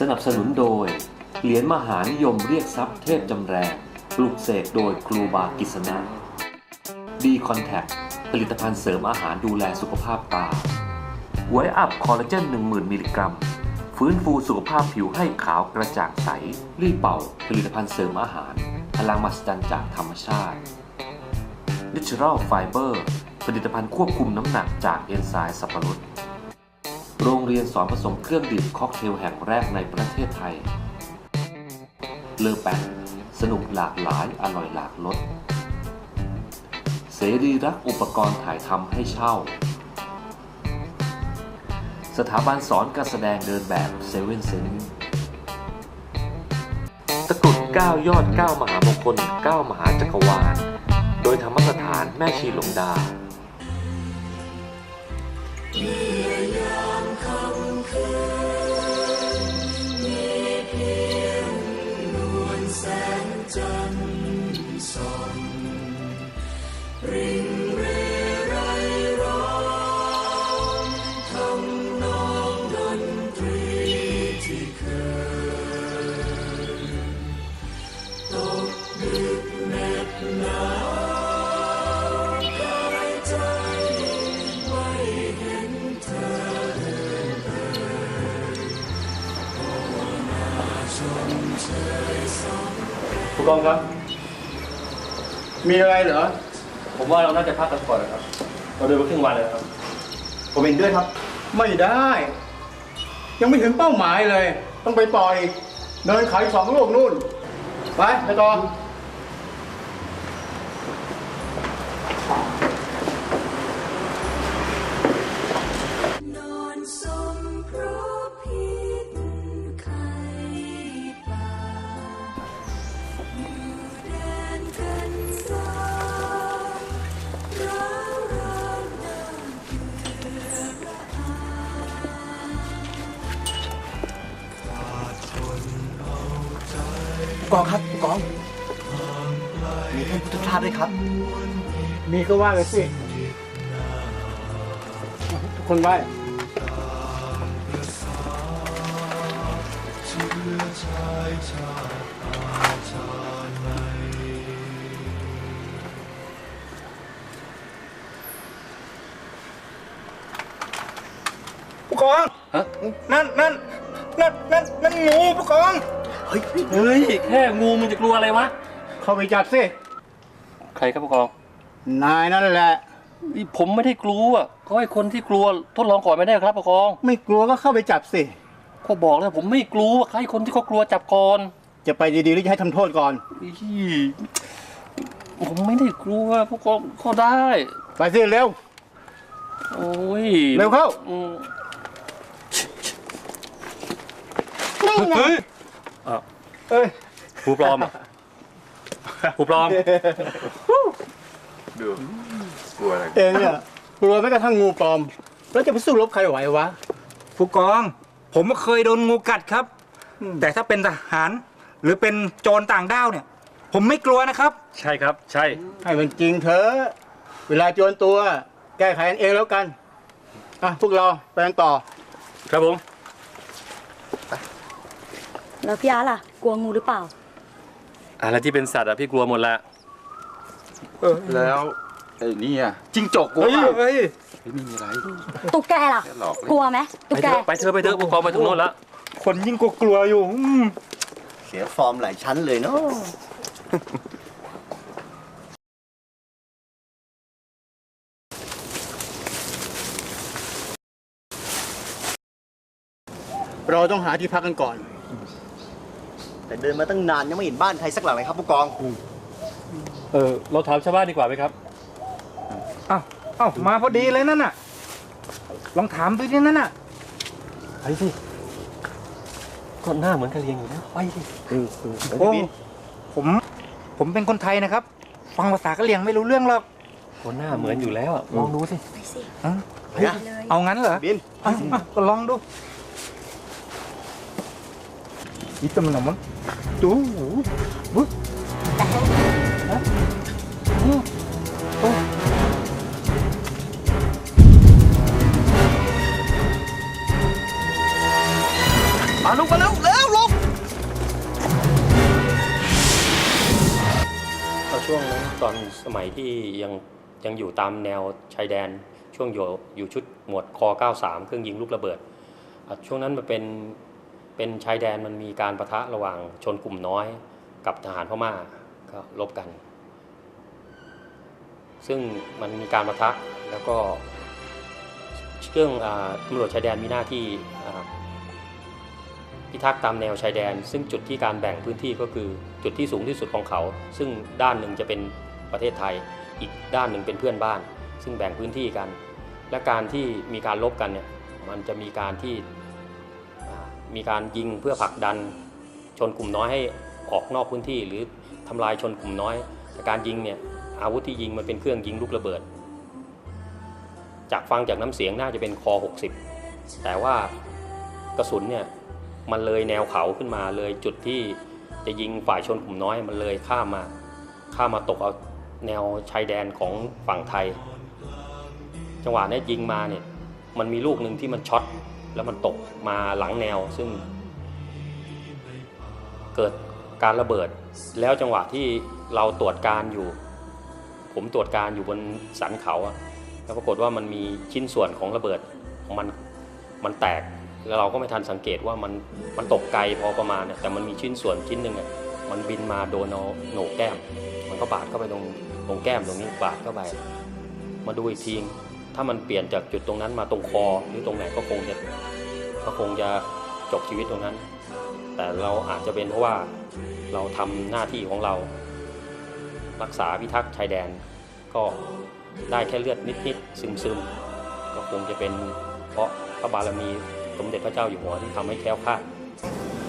สนับสนุนโดย เหรียญมหานิยมเรียกทรัพย์เทพจำแรงปลุกเสกโดยครูบากิษณะดีคอนแทคผลิตภัณฑ์เสริมอาหารดูแลสุขภาพตาไวอัพคอลลาเจน 10,000 มิลลิกรัม ฟื้นฟูสุขภาพผิวให้ขาวกระจ่างใส รีเป่า ผลิตภัณฑ์เสริมอาหาร พลังมหัศจรรย์จากธรรมชาติ Natural Fiber ผลิตภัณฑ์ควบคุมน้ำหนักจากเอนไซม์สับปะรด โรงเรียนสอนผสมเครื่องดื่มค็อกเทลแห่งแรกในประเทศไทย เลอแปนสนุกหลากหลายอร่อยหลากรสเสรีรักอุปกรณ์ถ่ายทำให้เช่า สถาบันสอนการแสดงเดินแบบเซเว่นเซนตะกรุด9ยอด 9 มหามงคล 9 มหาจักรวาล โดยธรรมสถานแม่ชีหลงดา กองครับ มีอะไรเหรอ ผมว่าเราน่าจะพักกันก่อนนะครับ เราเดินมาครึ่งวันแล้วครับ ผมเห็นด้วยครับ ไม่ได้ ยังไม่ถึงเป้าหมายเลย ต้องไปต่ออีกเดินขายสองลูกนู่น ไปไปต่อ กองครับผู้กอง มีท่านพุทธทาสด้วยครับ มีก็ว่าเลยสิทุกคนไหว้ผู้กองฮะนั่นนั่นนั่นนั่นนั่นงูผู้กองเฮ้ยเฮ้ยแค่งูมันจะกลัวอะไรวะ เข้าไปจับสิ ใครครับผู้กอง นายนั่นแหละนี่ผมไม่ได้กลัวเขาให้คนที่กลัวทดลองก่อนไม่ได้ครับผู้กอง ไม่กลัวก็เข้าไปจับสิก็บอกแล้วผมไม่กลัวให้คนที่เขากลัวจับก่อน จะไปดีๆหรือจะให้ทำโทษก่อนอีผมไม่ได้กลัวผู้กองก็ได้ ไปสิเร็ว โอ้ย เร็วเข้าอืมเฮ้ย อ้าวเอ้ยครูปลอมอะครูปลอมเองเนี่ยกลัวแม้กระทั่งงูปลอม แล้วจะไปสู้รบใครไหววะ ผู้กอง ผมเคยโดนงูกัดครับ แต่ถ้าเป็นทหาร หรือเป็นโจรต่างด้าวเนี่ย ผมไม่กลัวนะครับ ใช่ครับ ใช่ ให้มันจริงเถอะ เวลาจวนตัว แก้ไขกันเองแล้วกัน อะ พวกเราไปกันต่อ ครับผม แล้วพี่อาร์ตล่ะ กลัวงูหรือเปล่า อะไรที่เป็นสัตว์อะพี่กลัวหมดละแล้วไอ้นี่อะจิ้งจกกูเฮ้ยเปล่าเฮ้ยเฮ้ยไม่มีอะไรตุ๊กแกล่ะ แค่หลอกเล่นกลัวไหมไปตุ๊กเถแกอะไปเถอะไปเถอะผู้กองไปถึงโน่นแล้วคนยิ่งกลัวๆอยู่อืมเสียฟอร์มหลายชั้นเลยเนาะเราต้องหาที่พักกันก่อน แต่เดินมาตั้งนานยังไม่เห็นบ้านใครสักหลังเลยครับผู้กองเออเราถามชาวบ้านดีกว่าไหมครับอ้าวอ้าวมาพอดีเลยนั่นน่ะ ลองถามดูดินั่นน่ะไปสิก็หน้าเหมือนกะเลียงอยู่นะไปสิโอ้ผม ผมเป็นคนไทยนะครับ ฟังภาษากะเหรี่ยงไม่รู้เรื่องหรอกคนหน้าเหมือนอยู่แล้วอะลองดูสิไปสิอะไปเลยเอางั้นเหรอบินอะอะก็ลองดู Itu teman-teman. Tuh. Bu. Hah? Hmm. Oh. Mà lúc mà lúc, léo lúc ช่วงนั้นตอนสมัยที่ยังยังอยู่ตามแนวชายแดน ช่วงอยู่อยู่ชุดหมวดคอ 93 เครื่องยิงลูกระเบิดช่วงนั้นมันเป็น เป็นชายแดนมันมีการประทะระหว่างชนกลุ่มน้อยกับทหารพม่าก็ลบกัน ซึ่งมันมีการประทะแล้วก็เครื่องตำรวจชายแดนมีหน้าที่พิทักษ์ตามแนวชายแดน ซึ่งจุดที่การแบ่งพื้นที่ก็คือจุดที่สูงที่สุดของเขา ซึ่งด้านหนึ่งจะเป็นประเทศไทย อีกด้านหนึ่งเป็นเพื่อนบ้าน ซึ่งแบ่งพื้นที่กัน และการที่มีการลบกันเนี่ยมันจะมีการที่ มีการยิงเพื่อผลักดันชนกลุ่มน้อยให้ออกนอกพื้นที่ หรือทำลายชนกลุ่มน้อยแต่การยิงเนี่ยอาวุธที่ยิงมันเป็นเครื่องยิงลูกระเบิด จากฟังจากน้ำเสียงน่าจะเป็นคอ 60 แต่ว่ากระสุนเนี่ยมันเลยแนวเขาขึ้นมาเลยจุดที่จะยิงฝ่ายชนกลุ่มน้อยมันเลยข้ามมาข้ามมาตกเอาแนวชายแดนของฝั่งไทย จังหวะนี้ยิงมาเนี่ยมันมีลูกหนึ่งที่มันช็อต แล้วมันตกมาหลังแนวซึ่ง เกิดการระเบิด แล้วจังหวะที่เราตรวจการอยู่ ผมตรวจการอยู่บนสันเขาอะแล้วปรากฏว่ามันมีชิ้นส่วนของระเบิดมันมันแตกแล้วเราก็ไม่ทันสังเกตว่ามันมันตกไกลพอประมาณเนี่ยแต่มันมีชิ้นส่วนชิ้นหนึ่งอะมันบินมาโดนโหนกแก้ม มันก็บาดเข้าไปตรงตรงแก้มตรงนี้บาดเข้าไป มาดูอีกที ถ้ามันเปลี่ยนจากจุดตรงนั้นมาตรงคอหรือตรงไหนก็คงจะก็คงจะจบชีวิตตรงนั้น แต่เราอาจจะเป็นเพราะว่าเราทำหน้าที่ของเรา รักษาพิทักษ์ชายแดน ก็ได้แค่เลือดนิดๆซึมๆ ก็คงจะเป็นเพราะพระบารมีสมเด็จพระเจ้าอยู่หัวที่ทำให้แคล้วคลาด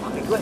รู้ไหมว่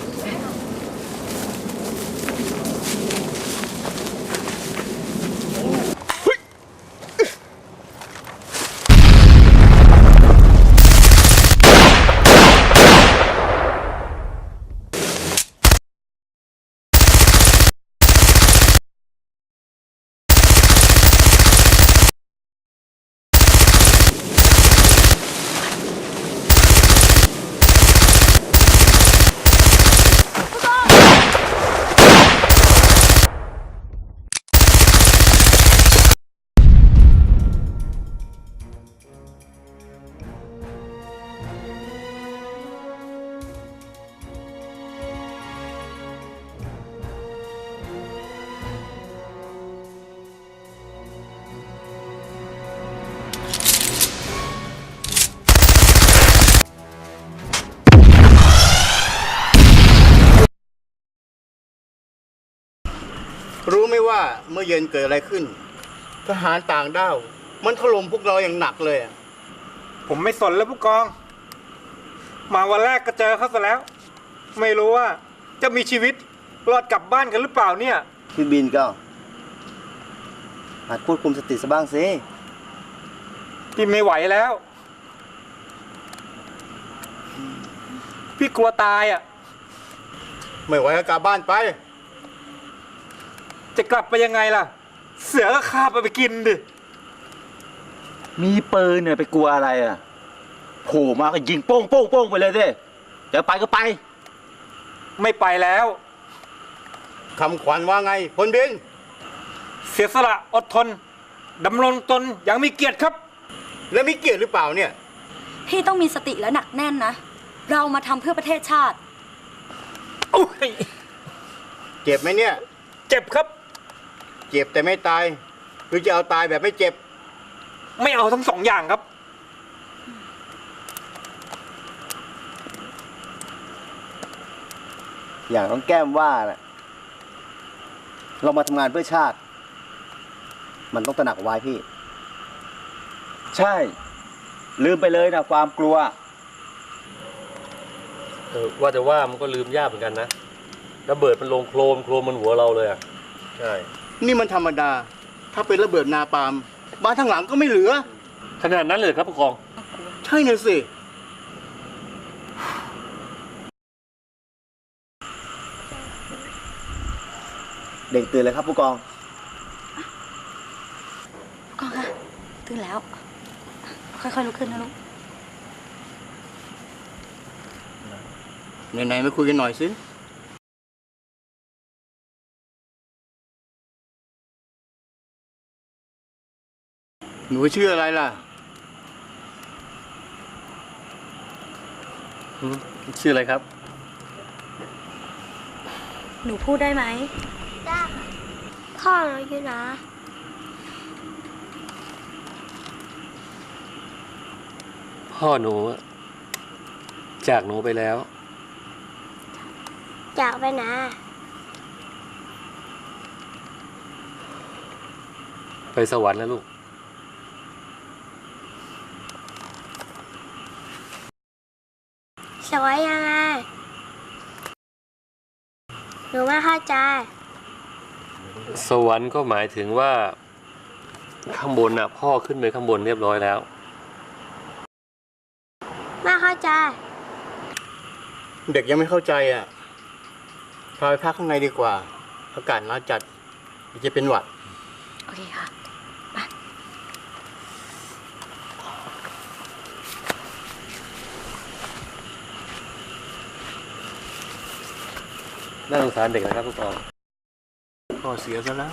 าเมื่อเย็นเกิดอะไรขึ้น ทหารต่างด้าวมันถล่มพวกเราอย่างหนักเลยอะผมไม่สนแล้วผู้กอง มาวันแรกก็เจอเขาซะแล้ว ไม่รู้ว่าจะมีชีวิตรอดกลับบ้านกันหรือเปล่าเนี่ย พี่บินก็หัดควบคุมสติซะบ้างสิ พี่ไม่ไหวแล้ว พี่กลัวตายอะ ไม่ไหวก็กลับบ้านไป จะกลับไปยังไงล่ะ เสือก็คาบไปไปกินดิ มีปืนเนี่ยไปกลัวอะไรอะโผล่มาก็ยิงโป้งโป้งโป้งไปเลยดิจะไปก็ไป ไม่ไปแล้ว คำขวัญว่าไงพลบิน เสียสละอดทนดำรงตนอย่างมีเกียรติครับ แล้วมีเกียรติหรือเปล่าเนี่ย พี่ต้องมีสติและหนักแน่นนะ เรามาทำเพื่อประเทศชาติ โอ้ยเจ็บไหมเนี่ย เจ็บครับ เจ็บแต่ไม่ตายหรือจะเอาตายแบบไม่เจ็บ ไม่เอาทั้งสองอย่างครับ อย่างน้องแก้มว่าน่ะเรามาทำงานเพื่อชาติ มันต้องตระหนักไว้พี่ ใช่ ลืมไปเลยนะความกลัว เออว่าแต่ว่ามันก็ลืมยากเหมือนกันนะระเบิดมันลงโครมโครมมันหัวเราเลยอะใช่ นี่มันธรรมดา ถ้าเป็นระเบิดนาปาล์มบ้านทางหลังก็ไม่เหลือ ขนาดนั้นเลยครับผู้กอง ใช่น่ะสิ เด็กตื่นเลยครับผู้กองก็ค่ะตื่นแล้ว ค่อยๆลุกขึ้นนะลูก ไหนๆมาคุยกันหน่อยสิ หนูชื่ออะไรล่ะ ชื่ออะไรครับ หนูพูดได้ไหม ได้พ่อหนูอยู่นะพ่อหนูจากหนูไปแล้ว อยากไปนะไปสวรรค์แล้วลูก สวยยังไง หนูไม่เข้าใจ สวรรค์ก็หมายถึงว่า ข้างบนน่ะ พ่อขึ้นไปข้างบนเรียบร้อยแล้ว ไม่เข้าใจ เด็กยังไม่เข้าใจอะพาไปพักข้างในดีกว่า อากาศร้อนจัดเดี๋ยวจะเป็นหวัด โอเคค่ะ น่าสงสารเด็กนะครับผู้กองพ่อเสียซะแล้ว